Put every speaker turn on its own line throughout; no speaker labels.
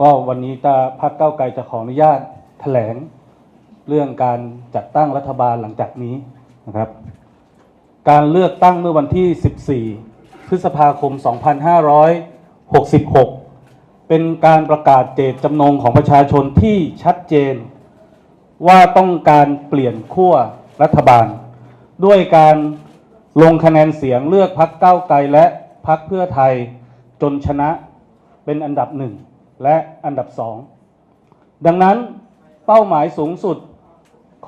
ว่าวันนี้จะพักเก้าไกลจะขออนุญาตแถลงเรื่องการจัดตั้งรัฐบาลหลังจากนี้นะครับ การเลือกตั้งเมื่อวันที่ 14 พฤษภาคม 2566 เป็นการประกาศเจตจำนงของประชาชนที่ชัดเจน ว่าต้องการเปลี่ยนขั้วรัฐบาล ด้วยการลงคะแนนเสียงเลือกพักเก้าไกลและพักเพื่อไทยจนชนะเป็นอันดับหนึ่ง และอันดับสองดังนั้นเป้าหมายสูงสุด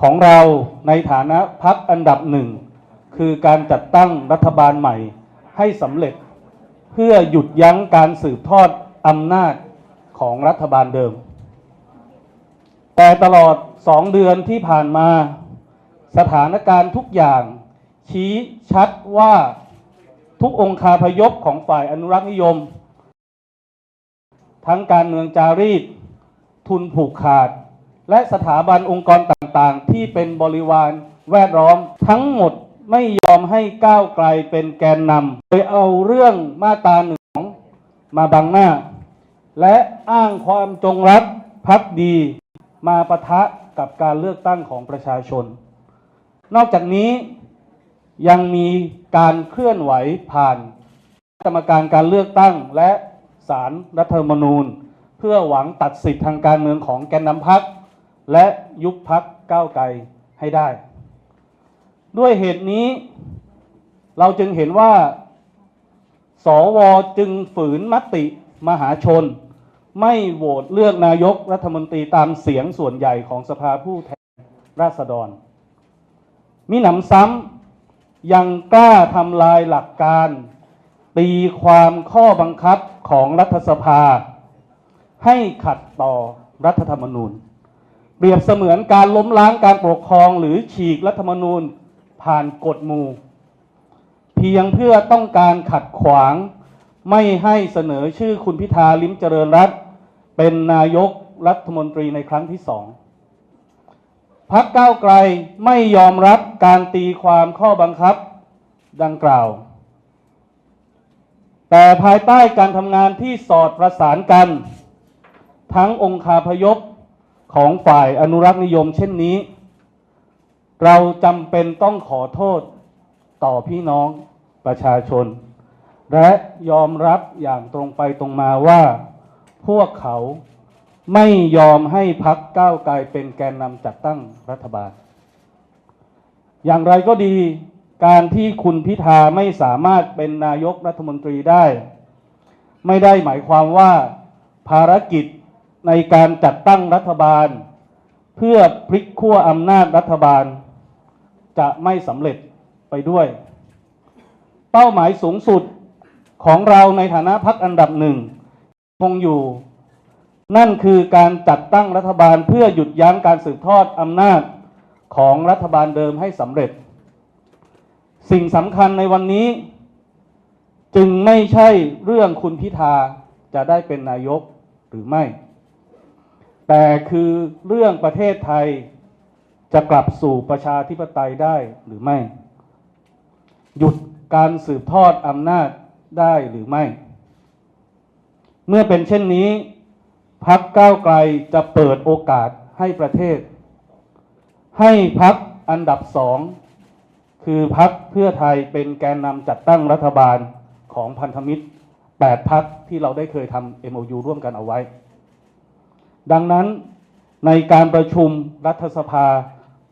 ของเราในฐานะพักอันดับหนึ่งคือการจัดตั้งรัฐบาลใหม่ให้สำเร็จ เพื่อหยุดยั้งการสืบทอดอำนาจของรัฐบาลเดิม แต่ตลอดสองเดือนที่ผ่านมาสถานการณ์ทุกอย่าง ชี้ชัดว่าทุกองคาพยพของฝ่ายอนุรักษ์นิยม ทั้งการเมืองจารีต ทุนผูกขาด และสถาบันองค์กรต่างๆ ที่เป็นบริวารแวดล้อมทั้งหมดไม่ยอมให้ก้าวไกลเป็นแกนนำโดยเอาเรื่องมาตราหนึ่งของมาบังหน้า และอ้างความจงรักภักดี มาประทะกับการเลือกตั้งของประชาชน นอกจากนี้ยังมีการเคลื่อนไหวผ่านกรรมการการเลือกตั้งและ สารรัฐธรรมนูญ เพื่อหวังตัดสิทธิทางการเมืองของแกนนำพัก และยุบพักก้าวไกลให้ได้ ด้วยเหตุนี้ เราจึงเห็นว่า สวจึงฝืนมติมหาชน ไม่โหวตเลือกนายกรัฐมนตรีตามเสียงส่วนใหญ่ของสภาผู้แทนราษฎรมิหนำซ้ำยังกล้าทำลายหลักการ ตีความข้อบังคับของรัฐสภา ให้ขัดต่อรัฐธรรมนูญ เปรียบเสมือนการล้มล้างการปกครองหรือฉีกรัฐธรรมนูญผ่านกฎหมู่ เพียงเพื่อต้องการขัดขวางไม่ให้เสนอชื่อคุณพิธาลิ้มเจริญรัตเป็นนายกรัฐมนตรีในครั้งที่สองพักก้าวไกลไม่ยอมรับการตีความข้อบังคับดังกล่าว แต่ภายใต้การทำงานที่สอดประสานกัน ทั้งองคาพยพของฝ่ายอนุรักษ์นิยมเช่นนี้ เราจำเป็นต้องขอโทษต่อพี่น้องประชาชน และยอมรับอย่างตรงไปตรงมาว่า พวกเขาไม่ยอมให้พักก้าวไกลเป็นแกนนำจัดตั้งรัฐบาล อย่างไรก็ดี การที่คุณพิธาไม่สามารถเป็นนายกรัฐมนตรีได้ ไม่ได้หมายความว่าภารกิจในการจัดตั้งรัฐบาล เพื่อพลิกขั้วอำนาจรัฐบาล จะไม่สำเร็จไปด้วย เป้าหมายสูงสุดของเราในฐานะพักอันดับหนึ่งคงอยู่ นั่นคือการจัดตั้งรัฐบาลเพื่อหยุดยั้งการสืบทอดอำนาจของรัฐบาลเดิมให้สำเร็จ สิ่งสำคัญในวันนี้ จึงไม่ใช่เรื่องคุณพิธาจะได้เป็นนายกหรือไม่ แต่คือเรื่องประเทศไทยจะกลับสู่ประชาธิปไตยได้หรือไม่ หยุดการสืบทอดอำนาจได้หรือไม่ เมื่อเป็นเช่นนี้พักก้าวไกลจะเปิดโอกาสให้ประเทศ ให้พักอันดับสอง คือพักเพื่อไทยเป็นแกนนำจัดตั้งรัฐบาลของพันธมิตร 8 พักที่เราได้เคยทำ MOU ร่วมกันเอาไว้ ดังนั้นในการประชุมรัฐสภา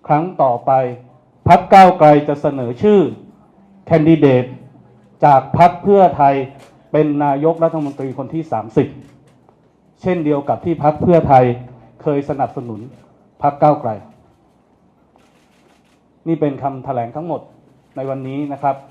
ครั้งต่อไป พักก้าวไกลจะเสนอชื่อแคนดิเดตจากพักเพื่อไทยเป็นนายกรัฐมนตรีคนที่ 30 เช่นเดียวกับที่พักเพื่อไทยเคยสนับสนุนพักก้าวไกล นี่เป็นคำแถลงทั้งหมดในวันนี้นะครับ